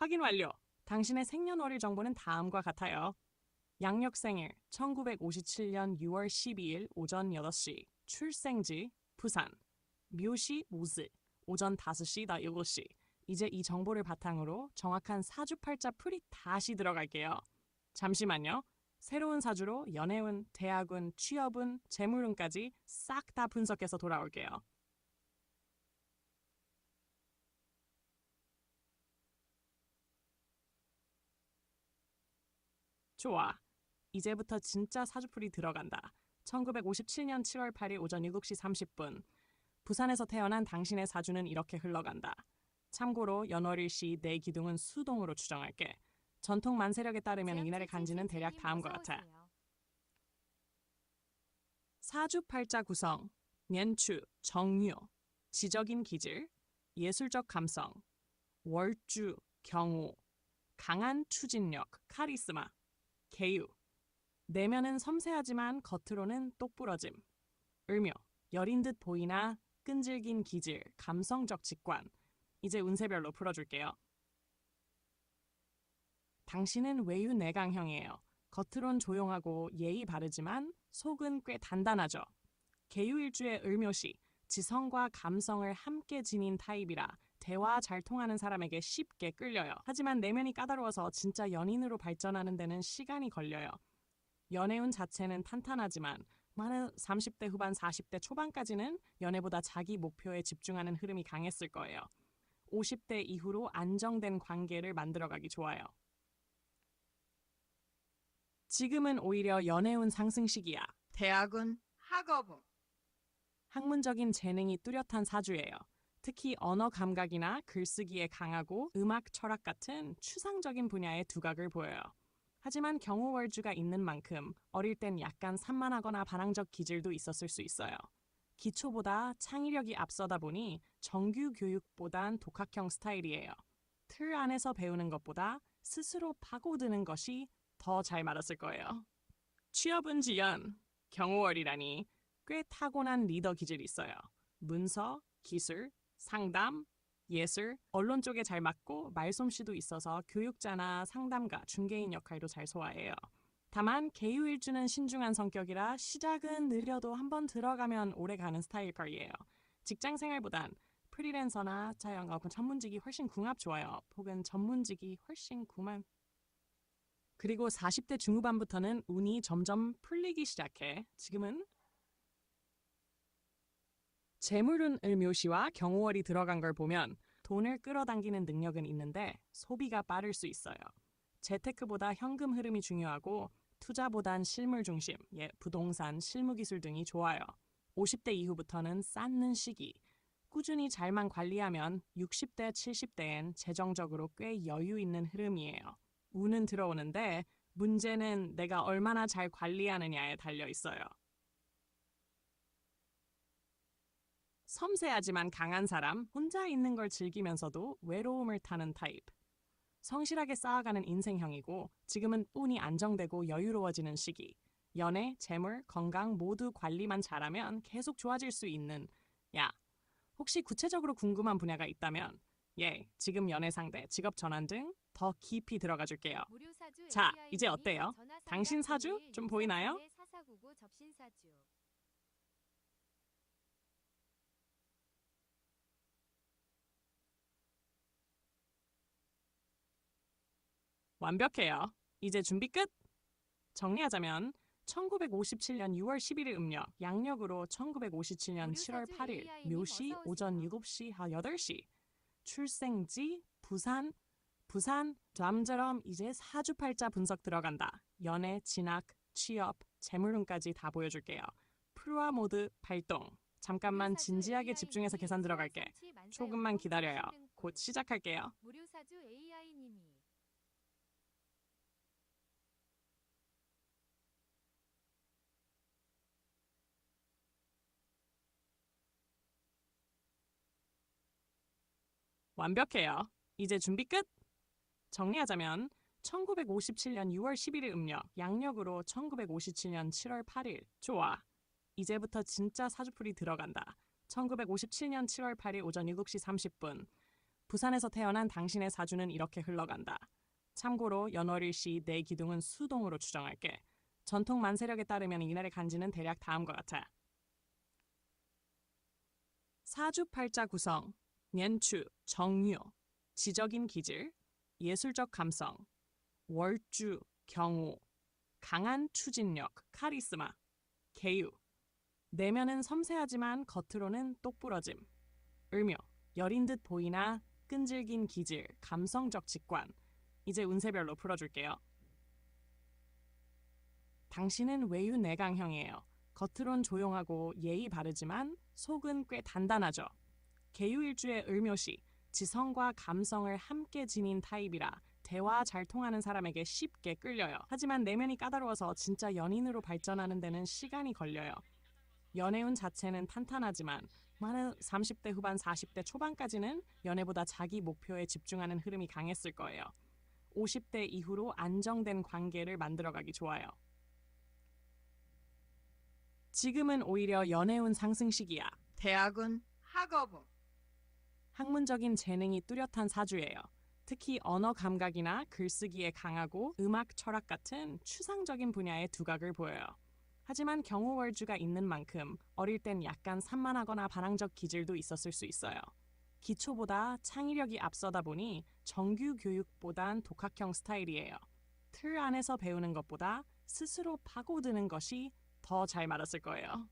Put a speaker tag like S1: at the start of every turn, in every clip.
S1: 확인 완료. 당신의 생년월일 정보는 다음과 같아요. 양력 생일 1957년 6월 12일 오전 8시 출생지 부산 묘시 모즈 오전 5시 나 7시 이제 이 정보를 바탕으로 정확한 사주팔자 풀이 다시 들어갈게요. 잠시만요. 새로운 사주로 연애운, 대학운, 취업운, 재물운까지 싹 다 분석해서 돌아올게요. 좋아. 이제부터 진짜 사주풀이 들어간다. 1957년 7월 8일 오전 7시 30분. 부산에서 태어난 당신의 사주는 이렇게 흘러간다. 참고로 연월일시 내 기둥은 수동으로 추정할게. 전통 만세력에 따르면 이날의 간지는 대략 다음과 같아. 사주팔자 구성, 년추, 정유, 지적인 기질, 예술적 감성, 월주, 경우, 강한 추진력, 카리스마, 개유. 내면은 섬세하지만 겉으로는 똑부러짐. 을묘, 여린 듯 보이나 끈질긴 기질, 감성적 직관. 이제 운세별로 풀어줄게요. 당신은 외유 내강형이에요. 겉으론 조용하고 예의 바르지만 속은 꽤 단단하죠. 개유일주의 을묘시, 지성과 감성을 함께 지닌 타입이라 대화 잘 통하는 사람에게 쉽게 끌려요. 하지만 내면이 까다로워서 진짜 연인으로 발전하는 데는 시간이 걸려요. 연애운 자체는 탄탄하지만 많은 30대 후반 40대 초반까지는 연애보다 자기 목표에 집중하는 흐름이 강했을 거예요. 50대 이후로 안정된 관계를 만들어가기 좋아요. 지금은 오히려 연애운 상승 시기야.
S2: 대학은 학업은
S1: 학문적인 재능이 뚜렷한 사주예요. 특히 언어 감각이나 글쓰기에 강하고 음악, 철학 같은 추상적인 분야의 두각을 보여요. 하지만 경호월주가 있는 만큼 어릴 땐 약간 산만하거나 반항적 기질도 있었을 수 있어요. 기초보다 창의력이 앞서다 보니 정규 교육보단 독학형 스타일이에요. 틀 안에서 배우는 것보다 스스로 파고드는 것이 더 잘 맞았을 거예요. 취업은 지연, 경호월이라니 꽤 타고난 리더 기질이 있어요. 문서, 기술, 상담, 예술, 언론 쪽에 잘 맞고 말솜씨도 있어서 교육자나 상담가, 중개인 역할도 잘 소화해요. 다만 개유일주는 신중한 성격이라 시작은 느려도 한번 들어가면 오래 가는 스타일 거예요. 직장 생활보단 프리랜서나 자영업 전문직이 훨씬 궁합 좋아요. 혹은 전문직이 훨씬 궁합. 그리고 40대 중후반부터는 운이 점점 풀리기 시작해. 지금은 재물운을 묘시와 경호월이 들어간 걸 보면 돈을 끌어당기는 능력은 있는데 소비가 빠를 수 있어요. 재테크보다 현금 흐름이 중요하고 투자보단 실물 중심, 예, 부동산, 실무기술 등이 좋아요. 50대 이후부터는 쌓는 시기. 꾸준히 잘만 관리하면 60대, 70대엔 재정적으로 꽤 여유 있는 흐름이에요. 운은 들어오는데 문제는 내가 얼마나 잘 관리하느냐에 달려 있어요. 섬세하지만 강한 사람, 혼자 있는 걸 즐기면서도 외로움을 타는 타입. 성실하게 쌓아가는 인생형이고 지금은 운이 안정되고 여유로워지는 시기. 연애, 재물, 건강 모두 관리만 잘하면 계속 좋아질 수 있는 야. 혹시 구체적으로 궁금한 분야가 있다면 예, 지금 연애 상대, 직업 전환 등 더 깊이 들어가 줄게요.
S3: 자, 이제 어때요? 당신 사주 좀 보이나요?
S1: 완벽해요. 이제 준비 끝! 정리하자면 1957년 6월 11일 음력, 양력으로 1957년 7월 8일 묘시 오전 7시 하 8시 출생지 부산 부산 남처럼 이제 사주팔자 분석 들어간다. 연애, 진학, 취업, 재물운까지 다 보여줄게요. 프로와 모드 발동. 잠깐만 진지하게 집중해서 계산 들어갈게. 조금만 기다려요. 곧 시작할게요.
S3: 무료 사주 AI 님이
S1: 완벽해요. 이제 준비 끝! 정리하자면 1957년 6월 11일 음력, 양력으로 1957년 7월 8일. 좋아. 이제부터 진짜 사주풀이 들어간다. 1957년 7월 8일 오전 7시 30분. 부산에서 태어난 당신의 사주는 이렇게 흘러간다. 참고로 연월일 시 내 기둥은 수동으로 추정할게. 전통 만세력에 따르면 이날의 간지는 대략 다음과 같아. 사주팔자 구성, 년추, 정유, 지적인 기질, 예술적 감성, 월주, 경우, 강한 추진력, 카리스마, 개유. 내면은 섬세하지만 겉으로는 똑부러짐. 을묘, 여린 듯 보이나 끈질긴 기질, 감성적 직관. 이제 운세별로 풀어줄게요. 당신은 외유 내강형이에요. 겉으론 조용하고 예의 바르지만 속은 꽤 단단하죠. 개유일주의 을묘시, 지성과 감성을 함께 지닌 타입이라 대화 잘 통하는 사람에게 쉽게 끌려요. 하지만 내면이 까다로워서 진짜 연인으로 발전하는 데는 시간이 걸려요. 연애운 자체는 탄탄하지만 많은 30대 후반 40대 초반까지는 연애보다 자기 목표에 집중하는 흐름이 강했을 거예요. 50대 이후로 안정된 관계를 만들어가기 좋아요. 지금은 오히려 연애운 상승 시기야.
S2: 대학은 학업은
S1: 학문적인 재능이 뚜렷한 사주예요. 특히 언어 감각이나 글쓰기에 강하고 음악, 철학 같은 추상적인 분야의 두각을 보여요. 하지만 경호월주가 있는 만큼 어릴 땐 약간 산만하거나 반항적 기질도 있었을 수 있어요. 기초보다 창의력이 앞서다 보니 정규 교육보단 독학형 스타일이에요. 틀 안에서 배우는 것보다 스스로 파고드는 것이 더 잘 맞았을 거예요.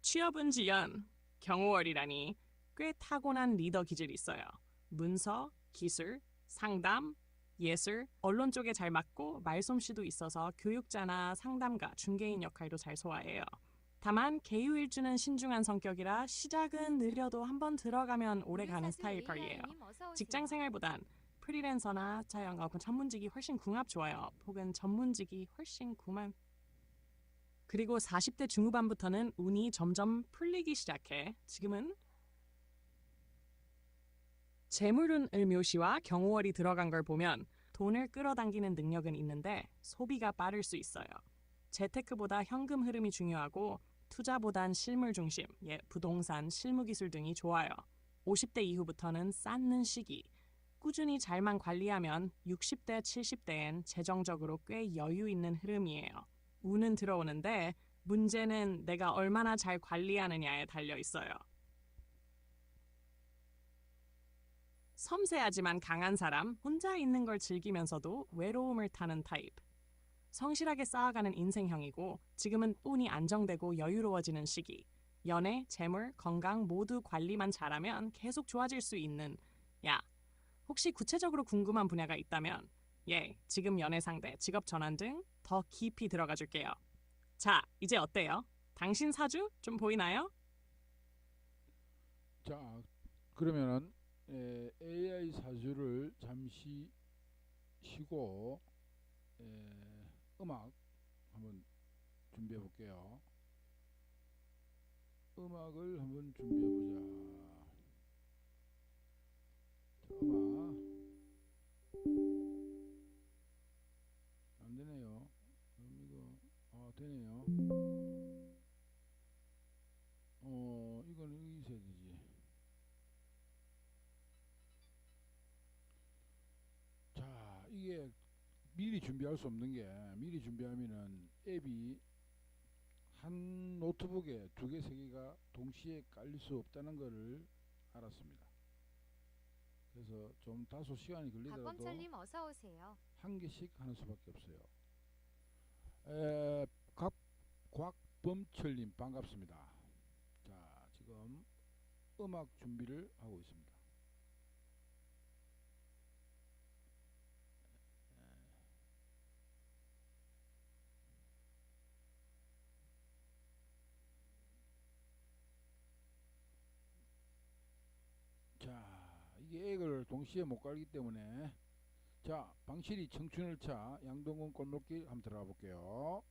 S1: 취업은 지연, 경호월이라니 꽤 타고난 리더 기질이 있어요. 문서, 기술, 상담, 예술, 언론 쪽에 잘 맞고 말솜씨도 있어서 교육자나 상담가, 중개인 역할도 잘 소화해요. 다만 개유일주는 신중한 성격이라 시작은 느려도 한 번 들어가면 오래 가는 스타일 별이에요. 직장 생활보단 프리랜서나 자영업 전문직이 훨씬 궁합 좋아요. 혹은 전문직이 훨씬 궁합. 그리고 40대 중후반부터는 운이 점점 풀리기 시작해. 지금은 재물운 을 묘시와 경호월이 들어간 걸 보면 돈을 끌어당기는 능력은 있는데 소비가 빠를 수 있어요. 재테크보다 현금 흐름이 중요하고 투자보단 실물 중심, 예, 부동산, 실무기술 등이 좋아요. 50대 이후부터는 쌓는 시기. 꾸준히 잘만 관리하면 60대, 70대엔 재정적으로 꽤 여유 있는 흐름이에요. 운은 들어오는데 문제는 내가 얼마나 잘 관리하느냐에 달려 있어요. 섬세하지만 강한 사람, 혼자 있는 걸 즐기면서도 외로움을 타는 타입. 성실하게 쌓아가는 인생형이고 지금은 운이 안정되고 여유로워지는 시기. 연애, 재물, 건강 모두 관리만 잘하면 계속 좋아질 수 있는 야. 혹시 구체적으로 궁금한 분야가 있다면 예, 지금 연애 상대, 직업 전환 등 더 깊이 들어가 줄게요. 자, 이제 어때요? 당신 사주 좀 보이나요?
S4: 자, 그러면은 에, AI 사주를 잠시 쉬고 에, 음악 한번 준비해 볼게요. 음악을 한번 준비해 보자. 자, 음악 안 되네요. 그럼 이거 아 되네요. 미리 준비할 수 없는 게 미리 준비하면은 앱이 한 노트북에 두 개, 세 개가 동시에 깔릴 수 없다는 것을 알았습니다. 그래서 좀 다소 시간이 걸리더라도. 한 개씩 하는 수밖에 없어요. 에, 각 곽범철님 반갑습니다. 자, 지금 음악 준비를 하고 있습니다. 자, 이게 액을 동시에 못 깔기 때문에 자, 방실이 청춘을 차 양동근 골목길 한번 들어가 볼게요.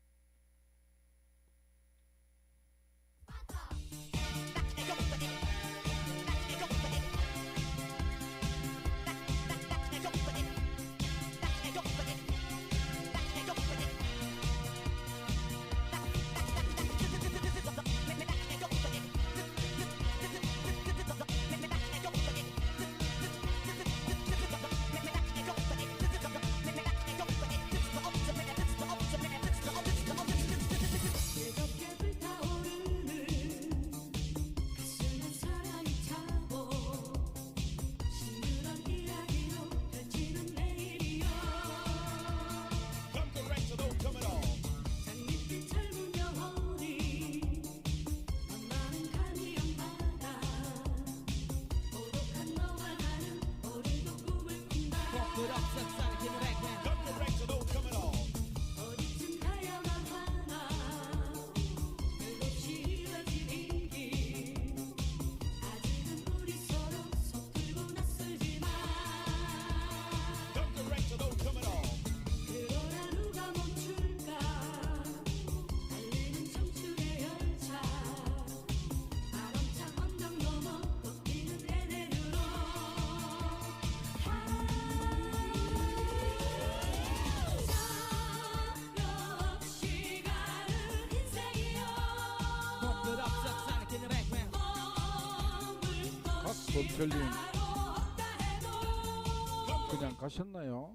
S4: 범철님 그냥 가셨나요?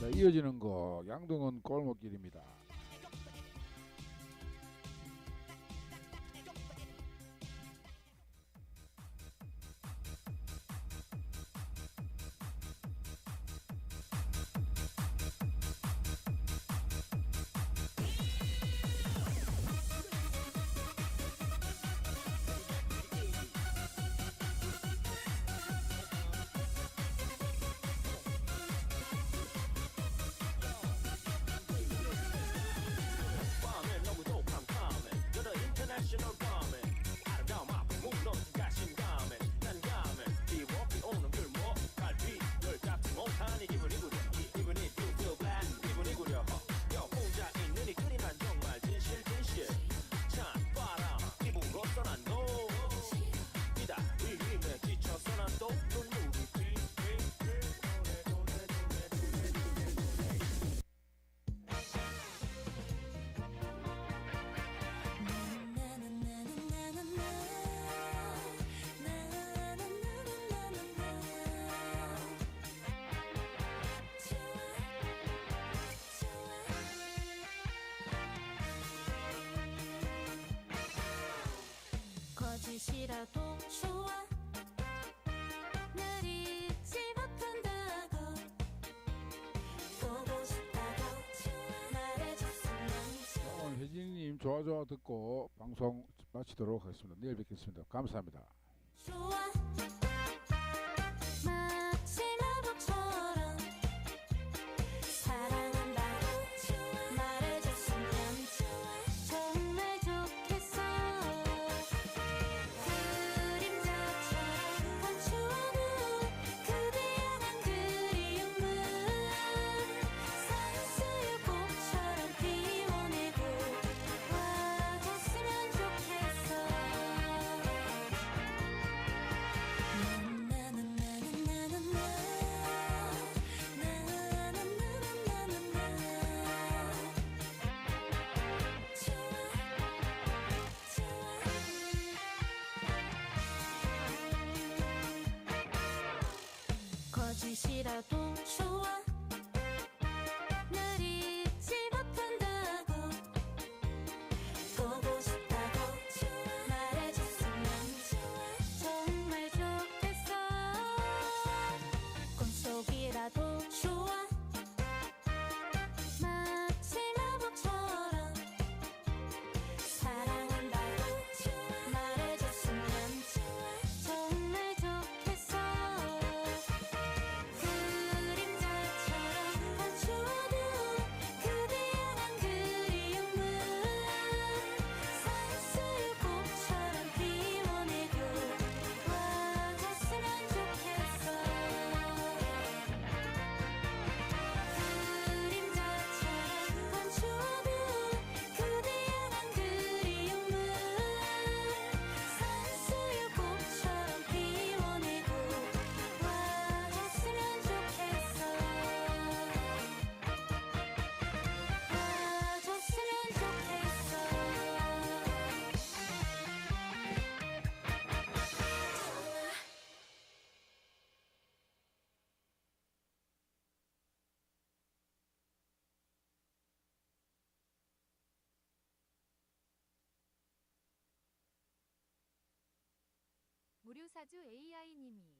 S4: 자, 이어지는 곡 양동은 골목길입니다.
S5: 좋아 좋아
S4: 듣고 방송 마치도록 하겠습니다. 내일 뵙겠습니다. 감사합니다.
S5: 좋아. だよと
S3: 무료사주 AI님이